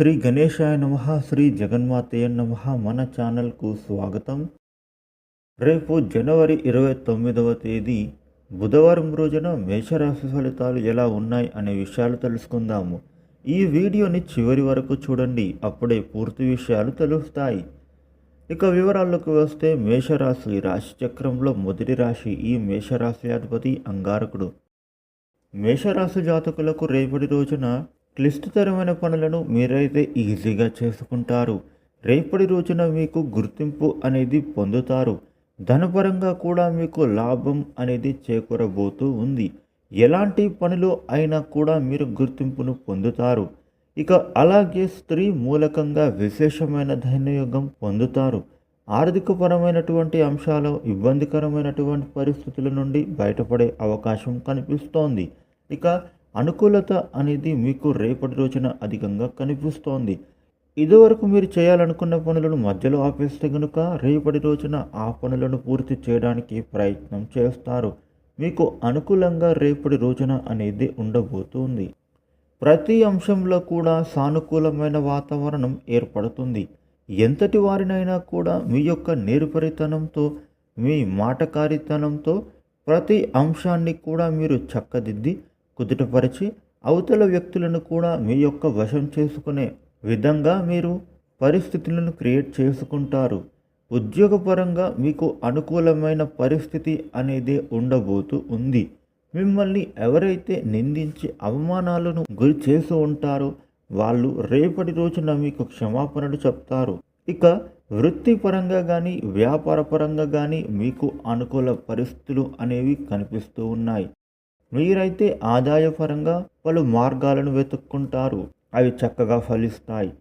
శ్రీ గణేశాయ నమ శ్రీ జగన్మాతయ్య నమ మన ఛానల్కు స్వాగతం. రేపు జనవరి ఇరవై తొమ్మిదవ తేదీ బుధవారం రోజున మేషరాశి ఫలితాలు ఎలా ఉన్నాయి అనే విషయాలు తెలుసుకుందాము. ఈ వీడియోని చివరి వరకు చూడండి అప్పుడే పూర్తి విషయాలు తెలుస్తాయి. ఇక వివరాల్లోకి వస్తే మేషరాశి రాశి చక్రంలో మొదటి రాశి ఈ మేషరాశి అధిపతి అంగారకుడు. మేషరాశి జాతకులకు రేపటి రోజున క్లిష్టతరమైన పనులను మీరైతే ఈజీగా చేసుకుంటారు. రేపటి రోజున మీకు గుర్తింపు అనేది పొందుతారు. ధనపరంగా కూడా మీకు లాభం అనేది చేకూరబోతూ ఉంది. ఎలాంటి పనులు అయినా కూడా మీరు గుర్తింపును పొందుతారు. ఇక అలాగే స్త్రీ మూలకంగా విశేషమైన ధన్యయోగం పొందుతారు. ఆర్థికపరమైనటువంటి అంశాలు ఇబ్బందికరమైనటువంటి పరిస్థితుల నుండి బయటపడే అవకాశం కనిపిస్తోంది. ఇక అనుకూలత అనేది మీకు రేపటి రోజున అధికంగా కనిపిస్తోంది. ఇదివరకు మీరు చేయాలనుకున్న పనులను మధ్యలో ఆపేస్తే కనుక రేపటి రోజున ఆ పనులను పూర్తి చేయడానికి ప్రయత్నం చేస్తారు. మీకు అనుకూలంగా రేపటి రోజున అనేది ఉండబోతుంది. ప్రతి అంశంలో కూడా సానుకూలమైన వాతావరణం ఏర్పడుతుంది. ఎంతటి వారినైనా కూడా మీ యొక్క నేర్పరితనంతో మీ మాటకారితనంతో ప్రతి అంశాన్ని కూడా మీరు చక్కదిద్ది కుదుటపరిచి అవతల వ్యక్తులను కూడా మీ యొక్క వశం చేసుకునే విధంగా మీరు పరిస్థితులను క్రియేట్ చేసుకుంటారు. ఉద్యోగపరంగా మీకు అనుకూలమైన పరిస్థితి అనేది ఉండబోతూ ఉంది. మిమ్మల్ని ఎవరైతే నిందించి అవమానాలను గురి చేసి ఉంటారో వాళ్ళు రేపటి రోజున మీకు క్షమాపణలు చెప్తారు. ఇక వృత్తిపరంగా కానీ వ్యాపారపరంగా కానీ మీకు అనుకూల పరిస్థితులు అనేవి కనిపిస్తూ ఉన్నాయి. మీరైతే ఆదాయపరంగా పలు మార్గాలను వెతుక్కుంటారు. అవి చక్కగా ఫలిస్తాయి.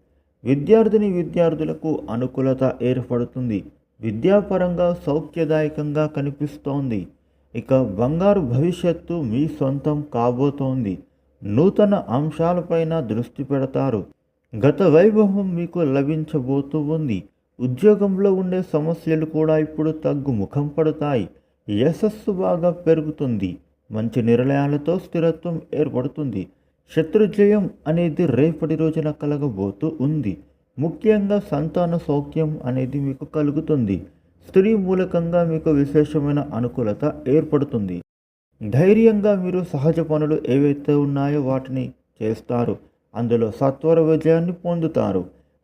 విద్యార్థిని విద్యార్థులకు అనుకూలత ఏర్పడుతుంది. విద్యాపరంగా సౌఖ్యదాయకంగా కనిపిస్తోంది. ఇక బంగారు భవిష్యత్తు మీ సొంతం కాబోతోంది. నూతన అంశాలపైన దృష్టి పెడతారు. గత వైభవం మీకు లభించబోతూ ఉంది. ఉద్యోగంలో ఉండే సమస్యలు కూడా ఇప్పుడు తగ్గు ముఖం పడతాయి. యశస్సు బాగా పెరుగుతుంది. మంచి నిర్ణయాలతో స్థిరత్వం ఏర్పడుతుంది. శత్రుజయం అనేది రేపటి రోజున కలగబోతూ ఉంది. ముఖ్యంగా సంతాన సౌఖ్యం అనేది మీకు కలుగుతుంది. స్త్రీ మూలకంగా మీకు విశేషమైన అనుకూలత ఏర్పడుతుంది. ధైర్యంగా మీరు సహజ పనులు ఏవైతే ఉన్నాయో వాటిని చేస్తారు. అందులో సత్వర విజయాన్ని పొందుతారు.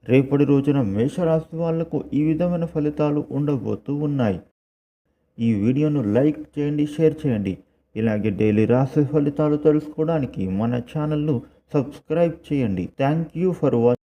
రేపటి రోజున మేషరాశి వాళ్ళకు ఈ విధమైన ఫలితాలు ఉండబోతూ ఉన్నాయి. ఈ వీడియోను లైక్ చేయండి షేర్ చేయండి. ఇలాగే డైలీ రాసే ఫలితాలు తెలుసుకోవడానికి మన ఛానల్ను సబ్స్క్రైబ్ చేయండి. Thank you for watch